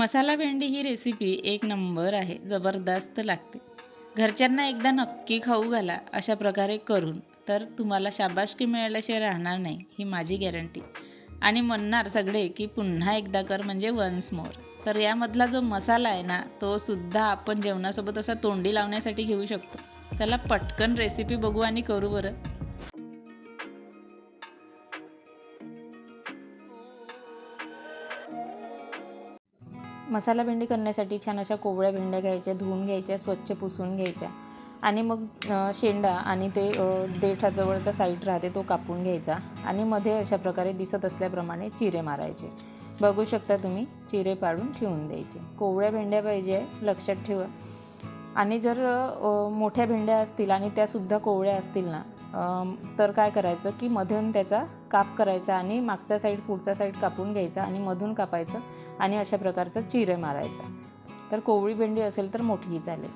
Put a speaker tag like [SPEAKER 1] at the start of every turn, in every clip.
[SPEAKER 1] मसाला भेंडी ही रेसिपी एक नंबर आहे. जबरदस्त लागते. घरच्यांना एकदा नक्की खाऊ घाला. अशा प्रकारे करून तर तुम्हाला शाबाशकी मिळाल्याशिवाय राहणार नाही ही माझी गॅरंटी आणि म्हणणार सगळे की पुन्हा एकदा कर म्हणजे वन्स मोर तर यामधला जो मसाला आहे ना तो सुद्धा आपण जेवणासोबत असा तोंडी लावण्यासाठी घेऊ शकतो. चला पटकन रेसिपी बघू आणि करू बरं. मसाला भेंडी करण्यासाठी छान अशा कोवळ्या भेंड्या घ्यायच्या धुवून घ्यायच्या स्वच्छ पुसून घ्यायच्या. आणि मग शेंडा आणि ते देठाजवळचा साईड राहते तो कापून घ्यायचा. आणि मध्ये अशा प्रकारे दिसत असल्याप्रमाणे चिरे मारायचे. बघू शकता तुम्ही चिरे पाडून ठेवून द्यायचे. कोवळ्या भेंड्या पाहिजे लक्षात ठेवा. आणि जर मोठ्या भेंड्या असतील आणि त्यासुद्धा कोवळ्या असतील ना तर काय करायचं की मधून त्याचा काप करायचा आणि मागचा साईड पुढचा साईड कापून घ्यायचा आणि मधून कापायचं आणि अशा प्रकारचं चिरे मारायचा. तर कोवळी भेंडी असेल तर मोठीही चालेल.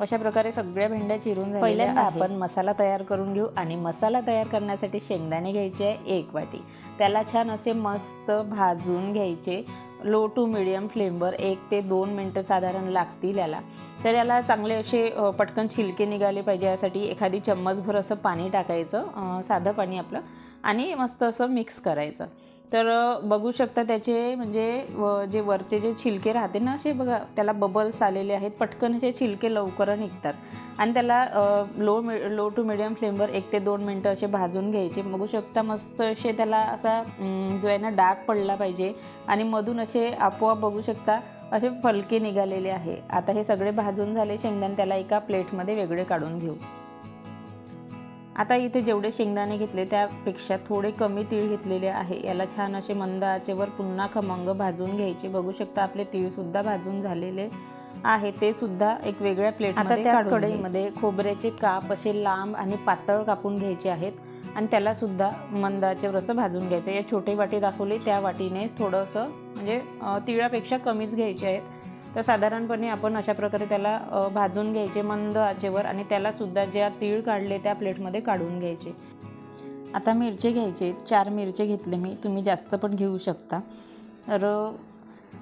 [SPEAKER 1] अशा प्रकारे सगळ्या भेंड्या चिरून पहिल्यांदा आपण मसाला तयार करून घेऊ आणि मसाला तयार करण्यासाठी शेंगदाणे घ्यायचे आहे एक वाटी. त्याला छान असे मस्त भाजून घ्यायचे. लो टू मिडियम फ्लेमवर एक ते दोन मिनटं साधारण लागतील याला. तर याला चांगले असे पटकन छिलके निघाले पाहिजे यासाठी एखादी चम्मचभर असं पाणी टाकायचं साधं पाणी आपलं. आणि मस्त असं मिक्स करायचं. तर बघू शकता त्याचे म्हणजे व- जे वरचे जे छिलके राहते ना असे बघा त्याला बबल्स आलेले आहेत. पटकन असे छिलके लवकर निघतात. आणि त्याला लो मि लो टू मिडियम फ्लेमवर एक ते दोन मिनटं असे भाजून घ्यायचे. बघू शकता मस्त असे त्याला असा जो आहे ना डाग पडला पाहिजे. आणि मधून असे आपोआप बघू शकता असे फलके निघालेले आहे. आता हे सगळे भाजून झाले शेंगदाणे त्याला एका प्लेटमध्ये वेगळे काढून घेऊ. आता इथे जेवढे शेंगदाणे घेतले त्यापेक्षा थोडे कमी तीळ घेतलेले आहे. याला छान असे मंद आचेवर पुन्हा खमंग भाजून घ्यायचे. बघू शकता आपले तीळसुद्धा भाजून झालेले आहे. ते सुद्धा एक वेगळ्या प्लेट आता त्याच कढईमध्ये खोबऱ्याचे काप असे लांब आणि पातळ कापून घ्यायचे आहेत. आणि त्याला सुद्धा मंद आचेवर असं भाजून घ्यायचं. या छोटी वाटी दाखवली त्या वाटीने थोडंसं म्हणजे तिळापेक्षा कमीच घ्यायचे आहेत. तर साधारणपणे आपण अशा प्रकारे त्याला भाजून घ्यायचे मंद आचेवर आणि त्याला सुद्धा ज्या तीळ काढले त्या प्लेटमध्ये काढून घ्यायचे. आता मिरचे घ्यायचे. चार मिरचे घेतले मी. तुम्ही जास्त पण घेऊ शकता. तर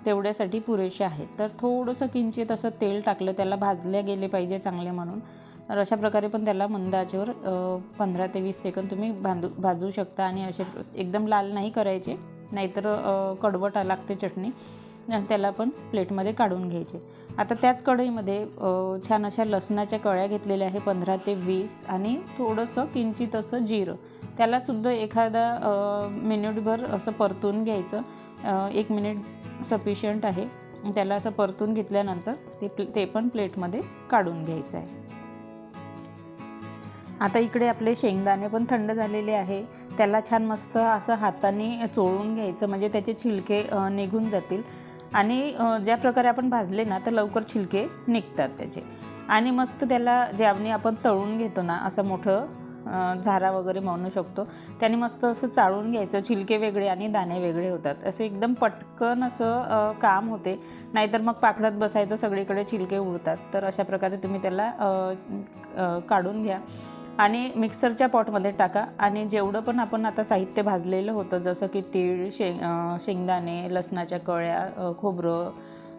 [SPEAKER 1] तेवढ्यासाठी पुरेसे आहेत. तर थोडंसं किंचित असं तेल टाकलं त्याला भाजले गेले पाहिजे चांगले म्हणून. तर अशा प्रकारे पण त्याला मंद आचेवर पंधरा ते वीस सेकंद तुम्ही बांधू भाजू शकता आणि असे एकदम लाल नाही करायचे. नाहीतर कडवट लागते चटणी. त्याला पण प्लेटमध्ये काढून घ्यायचे. आता त्याच कढईमध्ये छान अशा लसणाच्या कळ्या घेतलेल्या आहे पंधरा ते वीस आणि थोडंसं किंचित असं जिरं. त्यालासुद्धा एखादा मिनिटभर असं परतून घ्यायचं. एक मिनिट सफिशियंट आहे. त्याला असं परतून घेतल्यानंतर ते प्ले ते पण प्लेटमध्ये काढून घ्यायचं आहे. आता इकडे आपले शेंगदाणे पण थंड झालेले आहे. त्याला छान मस्त असं हाताने चोळून घ्यायचं. म्हणजे त्याचे छिलके निघून जातील. आणि ज्या प्रकारे आपण भाजले ना तर लवकर छिलके निघतात त्याचे. आणि मस्त त्याला ज्यावणी आपण तळून घेतो ना असं मोठं झारा वगैरे म्हणू शकतो त्याने मस्त असं चाळून घ्यायचं छिलके वेगळे आणि दाणे वेगळे होतात. असं एकदम पटकन असं काम होते. नाहीतर मग पाकडत बसायचं सगळीकडे छिलके उडतात. तर अशा प्रकारे तुम्ही त्याला काढून घ्या. आणि मिक्सरच्या पॉटमध्ये टाका आणि जेवढं पण आपण आता साहित्य भाजलेलं होतं जसं की तीळ शेंग शेंगदाणे लसणाच्या कळ्या खोबरं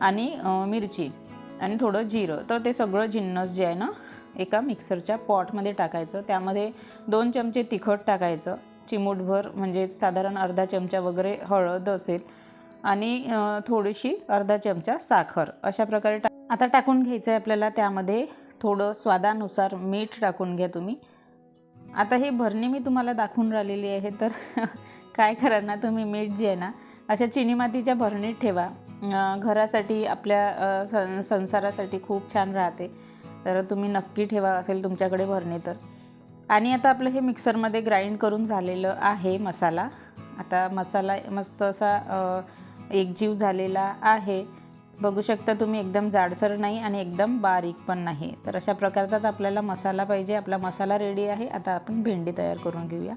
[SPEAKER 1] आणि मिरची आणि थोडं जिरं तर ते सगळं जिन्नस जे आहे ना एका मिक्सरच्या पॉटमध्ये टाकायचं. त्यामध्ये दोन चमचे तिखट टाकायचं. चिमूटभर म्हणजे साधारण अर्धा चमचा वगैरे हळद असेल आणि थोडीशी अर्धा चमचा साखर अशा प्रकारे टा आता टाकून घ्यायचं आहे आपल्याला त्यामध्ये थोडं स्वादानुसार मीठ टाकून घ्या तुम्ही. आता ही भरणी मी तुम्हाला दाखवून राहिलेली आहे तर काय करा ना तुम्ही मीठ जे आहे ना अशा चिनी मातीच्या भरणीत ठेवा. घरासाठी आपल्या सं संसारासाठी खूप छान राहते. तर तुम्ही नक्की ठेवा असेल तुमच्याकडे भरणी तर. आणि आता आपलं हे मिक्सरमध्ये ग्राइंड करून झालेलं आहे मसाला. आता मसाला मस्त असा एकजीव झालेला आहे. बघू शकता तुम्ही एकदम जाडसर नाही आणि एकदम बारीक पण नाही. तर अशा प्रकारचाच आपल्याला मसाला पाहिजे. आपला मसाला रेडी आहे. आता आपण भेंडी तयार करून घेऊया.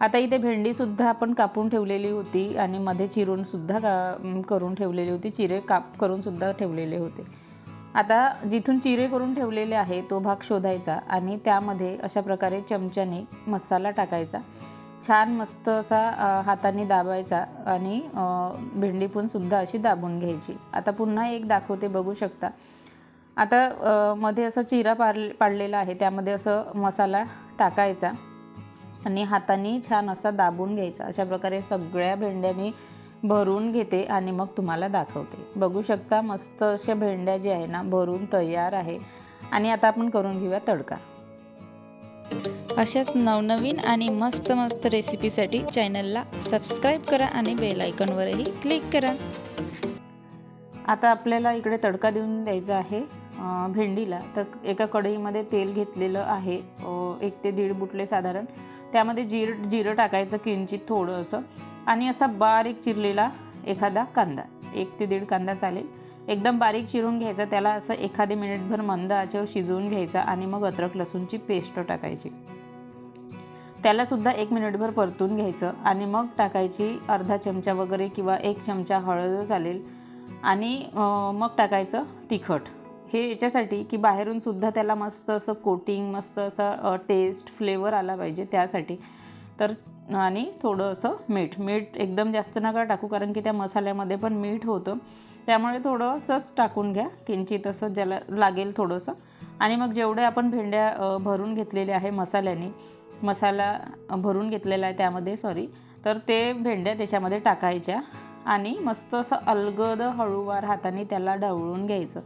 [SPEAKER 1] आता इथे भेंडीसुद्धा आपण कापून ठेवलेली होती आणि मध्ये चिरूनसुद्धा का करून ठेवलेली होती. चिरे काप करूनसुद्धा ठेवलेले होते. आता जिथून चिरे करून ठेवलेले आहे तो भाग शोधायचा आणि त्यामध्ये अशा प्रकारे चमच्याने मसाला टाकायचा. छान मस्त असा हाताने दाबायचा आणि भेंडी पण सुद्धा अशी दाबून घ्यायची. आता पुन्हा एक दाखवते बघू शकता. आता मध्ये असं चिरा पाडले पाडलेला आहे. त्यामध्ये असं मसाला टाकायचा आणि हाताने छान असा दाबून घ्यायचा. अशा प्रकारे सगळ्या भेंड्या मी भरून घेते आणि मग तुम्हाला दाखवते. बघू शकता मस्त अशा भेंड्या जे आहे ना भरून तयार आहे. आणि आता आपण करून घेऊया तडका. अशाच नवनवीन आणि मस्त मस्त रेसिपीसाठी चॅनलला सबस्क्राईब करा आणि बेल आयकॉनवरही क्लिक करा. आता आपल्याला इकडे तडका देऊन द्यायचा आहे भेंडीला. तर एका कढईमध्ये तेल घेतलेलं आहे एक ते दीड बुटले साधारण. त्यामध्ये जीर जिरं टाकायचं किंचित थोडं असं. आणि असा बारीक चिरलेला एखादा कांदा. एक ते दीड कांदा चालेल. एकदम बारीक चिरून घ्यायचा. त्याला असं एखादे मिनिटभर मंद आचेवर शिजवून घ्यायचा आणि मग अद्रक लसूणची पेस्ट टाकायची. त्यालासुद्धा एक मिनिटभर परतून घ्यायचं आणि मग टाकायची अर्धा चमचा वगैरे किंवा एक चमचा हळद चालेल. आणि मग टाकायचं तिखट. हे याच्यासाठी की बाहेरूनसुद्धा त्याला मस्त असं कोटिंग मस्त असं टेस्ट फ्लेवर आला पाहिजे त्यासाठी. तर आणि थोडं असं मीठ. मीठ एकदम जास्त नका टाकू कारण की त्या मसाल्यामध्ये पण मीठ होतं. त्यामुळे थोडंसंच टाकून घ्या. किंचित असं ज्याला लागेल थोडंसं. आणि मग जेवढे आपण भेंड्या भरून घेतलेल्या आहे मसाल्याने मसाला भरून घेतलेला आहे त्यामध्ये सॉरी तर ते भेंड्या त्याच्यामध्ये टाकायच्या आणि मस्त असं अलगद हळूवार हाताने त्याला ढवळून घ्यायचं.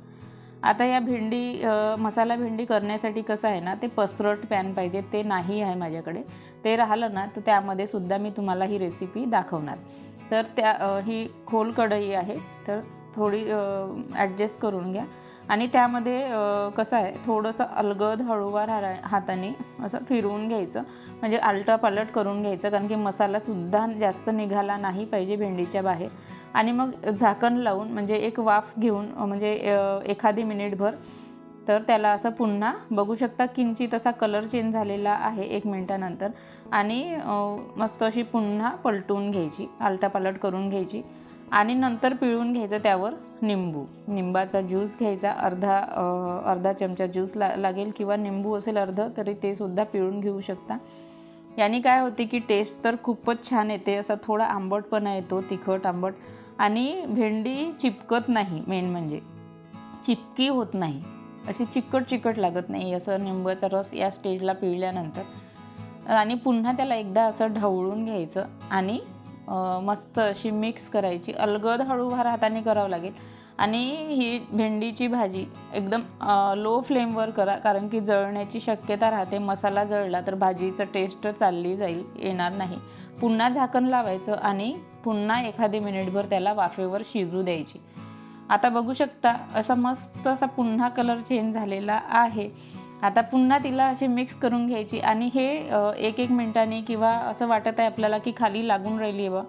[SPEAKER 1] आता या भेंडी मसाला भेंडी करण्यासाठी कसं आहे ना ते पसरट पॅन पाहिजे ते नाही आहे माझ्याकडे. ते राहिलं ना तर त्यामध्ये सुद्धा मी तुम्हाला ही रेसिपी दाखवणार. तर त्या ही खोल कढई आहे तर थोडी ॲडजस्ट करून घ्या. आणि त्यामध्ये कसं आहे थोडंसं अलगद हळूवार हरा हाताने असं फिरवून घ्यायचं. म्हणजे आलटा पालट करून घ्यायचं कारण की मसालासुद्धा जास्त निघाला नाही पाहिजे भेंडीच्या बाहेर. आणि मग झाकण लावून म्हणजे एक वाफ घेऊन म्हणजे एखादी मिनिटभर तर त्याला असं पुन्हा बघू शकता किंचित असा कलर चेंज झालेला आहे एक मिनटानंतर. आणि मस्त अशी पुन्हा पलटून घ्यायची आलटापालट करून घ्यायची. आणि नंतर पिळून घ्यायचं त्यावर निंबू. निंबाचा ज्यूस घ्यायचा अर्धा अर्धा चमचा ज्यूस ला लागेल किंवा निंबू असेल अर्ध तरी ते सुद्धा पिळून घेऊ शकता. याने काय होते की टेस्ट तर खूपच छान येते असा थोडा आंबटपणा येतो तिखट आंबट. आणि भेंडी चिपकत नाही मेन म्हणजे. चिपकी होत नाही. अशी चिकट चिकट लागत नाही असं निंबाचा रस या स्टेजला पिळल्यानंतर. आणि पुन्हा त्याला एकदा असं ढवळून घ्यायचं आणि मस्त अशी मिक्स करायची. अलगद हळूवार हाताने करावं लागेल. आणि ही भेंडीची भाजी एकदम लो फ्लेमवर करा. कारण की जळण्याची शक्यता राहते. मसाला जळला तर भाजीचं टेस्ट चालली जाईल. येणार नाही. पुन्हा झाकण लावायचं आणि पुन्हा एखादी मिनिटभर त्याला वाफेवर शिजू द्यायची. आता बघू शकता असा मस्त असा पुन्हा कलर चेंज झालेला आहे. आता पुन्हा तिला अशी मिक्स करून घ्यायची. आणि हे एक एक मिनटाने किंवा असं वाटत आहे आपल्याला की खाली लागून राहिली आहे बा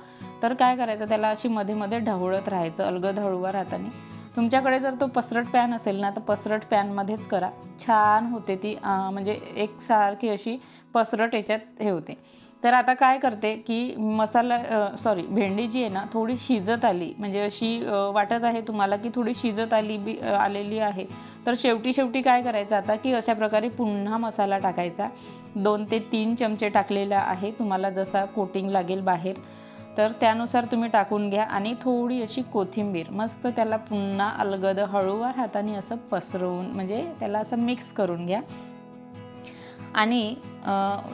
[SPEAKER 1] तर काय करायचं? त्याला अशी मध्ये मध्ये ढवळत राहायचं अलगद हळूवार हाताने तुमच्याकडे जर तो पसरट पॅन असेल ना तर पसरट पॅनमध्येच करा. छान होते ती म्हणजे म्हणजे एकसारखी अशी पसरट याच्यात हे होते. तर आता काय करते की मसाला सॉरी भेंडी जी आहे ना थोडी शिजत आली. म्हणजे अशी वाटत आहे तुम्हाला की थोडी शिजत आली बी आलेली आहे. तर शेवटी शेवटी काय करायचं आता की अशा प्रकारे पुन्हा मसाला टाकायचा. दोन ते तीन चमचे टाकलेला आहे. तुम्हाला जसा कोटिंग लागेल बाहेर तर त्यानुसार तुम्ही टाकून घ्या. आणि थोडी अशी कोथिंबीर मस्त त्याला पुन्हा अलगद हळूवार हाताने असं पसरवून म्हणजे त्याला असं मिक्स करून घ्या. आणि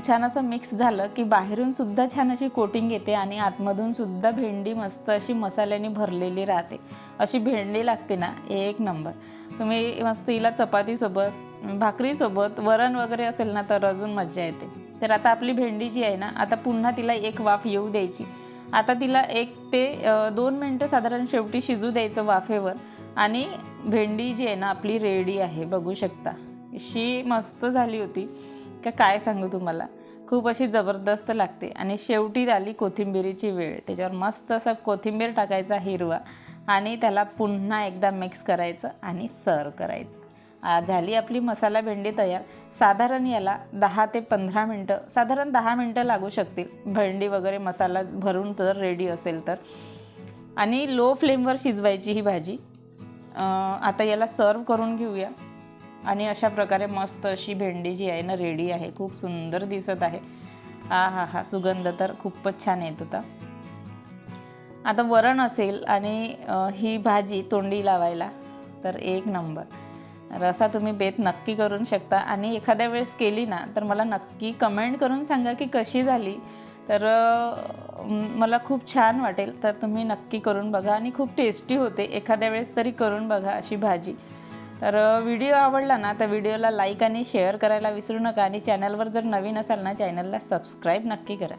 [SPEAKER 1] छान असं मिक्स झालं की बाहेरून सुद्धा छान अशी कोटिंग येते आणि आतमधून सुद्धा भेंडी मस्त अशी मसाल्याने भरलेली राहते. अशी भेंडी लागते ना एक नंबर तुम्ही मस्त तिला चपातीसोबत भाकरीसोबत वरण वगैरे असेल ना तर अजून मजा येते. तर आता आपली भेंडी जी आहे ना आता पुन्हा तिला एक वाफ येऊ द्यायची. आता तिला एक ते दोन मिनटं साधारण शेवटी शिजू द्यायचं वाफेवर. आणि भेंडी जी आहे ना आपली रेडी आहे बघू शकता. शी मस्त झाली होती. का काय सांगू तुम्हाला? खूप अशी जबरदस्त लागते. आणि शेवटी आली कोथिंबीरीची वेळ. त्याच्यावर मस्त असा कोथिंबीर टाकायचा हिरवा. आणि त्याला पुन्हा एकदा मिक्स करायचं आणि सर्व करायचं. झाली आपली मसाला भेंडी तयार. साधारण याला दहा ते पंधरा मिनटं साधारण दहा मिनटं लागू शकतील. भेंडी वगैरे मसाला भरून तर रेडी असेल तर. आणि लो फ्लेमवर शिजवायची ही भाजी. आता याला सर्व करून घेऊया. आणि अशा प्रकारे मस्त अशी भेंडी जी आहे ना रेडी आहे. खूप सुंदर दिसत आहे. हा हा हा सुगंध तर खूपच छान येत होता. आता वरण असेल आणि ही भाजी तोंडी लावायला तर एक नंबर. रसा तुम्ही बेत नक्की करून शकता. आणि एखाद्या वेळेस केली ना तर मला नक्की कमेंट करून सांगा की कशी झाली. तर मला खूप छान वाटेल. तर तुम्ही नक्की करून बघा आणि खूप टेस्टी होते. एखाद्या वेळेस तरी करून बघा अशी भाजी. तर व्हिडिओ आवडला ना तर व्हिडिओला लाईक आणि शेअर करायला विसरू नका. आणि चॅनलवर जर नवीन असाल ना चॅनलला सबस्क्राईब नक्की करा.